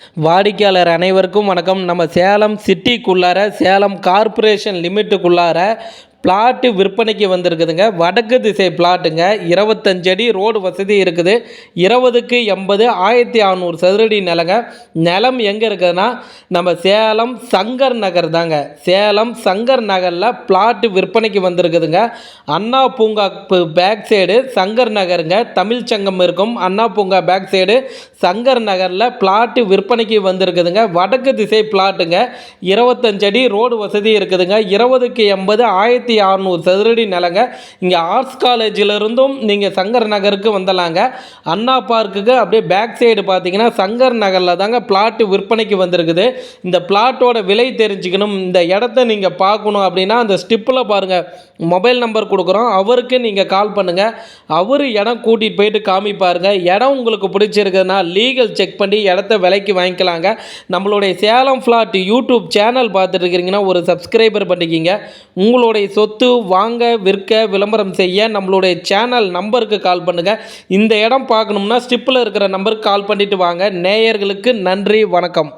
வாடிக்கையாளர் அனைவருக்கும் வணக்கம். நம்ம சேலம் சிட்டிக்குள்ளார சேலம் கார்ப்பரேஷன் லிமிட்டுக்குள்ளார பிளாட்டு விற்பனைக்கு வந்திருக்குதுங்க. வடக்கு திசை பிளாட்டுங்க. இருபத்தஞ்சு அடி ரோடு வசதி இருக்குது. இருபதுக்கு எண்பது ஆயிரத்தி அறநூறு சதுரடி நிலங்க. நிலம் எங்கே இருக்குதுன்னா நம்ம சேலம் சங்கர் நகர் தாங்க. சேலம் சங்கர் நகரில் பிளாட்டு விற்பனைக்கு வந்திருக்குதுங்க. அண்ணா பூங்கா பேக் சைடு சங்கர் நகருங்க. தமிழ் சங்கம் இருக்கும். அண்ணா பூங்கா பேக் சைடு சங்கர் நகரில் பிளாட்டு விற்பனைக்கு வந்திருக்குதுங்க. வடக்கு திசை பிளாட்டுங்க. இருபத்தஞ்சு அடி ரோடு வசதி இருக்குதுங்க. இருபதுக்கு எண்பது ஆயிரத்தி அறநூறு சதுரடி நிலங்க. இங்கே ஆர்ட்ஸ் காலேஜிலிருந்தும் நீங்கள் சங்கர் நகருக்கு வந்தலாங்க. அண்ணா பார்க்குக்கு அப்படியே பேக் சைடு பார்த்தீங்கன்னா சங்கர் நகரில் தாங்க பிளாட்டு விற்பனைக்கு வந்திருக்குது. இந்த பிளாட்டோட விலை தெரிஞ்சுக்கணும். இந்த இடத்த நீங்கள் பார்க்கணும் அப்படின்னா அந்த ஸ்டிப்பில் பாருங்கள் மொபைல் நம்பர் கொடுக்குறோம். அவருக்கு நீங்கள் கால் பண்ணுங்கள் அவர் இடம் கூட்டிகிட்டு போயிட்டு காமிப்பாருங்க. இடம் உங்களுக்கு பிடிச்சிருக்குதுன்னா லீகல் செக் பண்ணி இடத்த விலைக்கு வாங்கிக்கலாங்க. நம்மளுடைய சேலம் ஃப்ளாட் யூடியூப் சேனல் பார்த்துட்டு இருக்கிறீங்கன்னா ஒரு சப்ஸ்கிரைபர் பண்ணிக்கிங்க. உங்களுடைய சொத்து வாங்க விற்க விளம்பரம் செய்ய நம்மளுடைய சேனல் நம்பருக்கு கால் பண்ணுங்கள் இந்த இடம் பார்க்கணும்னா ஸ்டிப்பில் இருக்கிற நம்பருக்கு கால் பண்ணிட்டு வாங்க. நேயர்களுக்கு நன்றி வணக்கம்.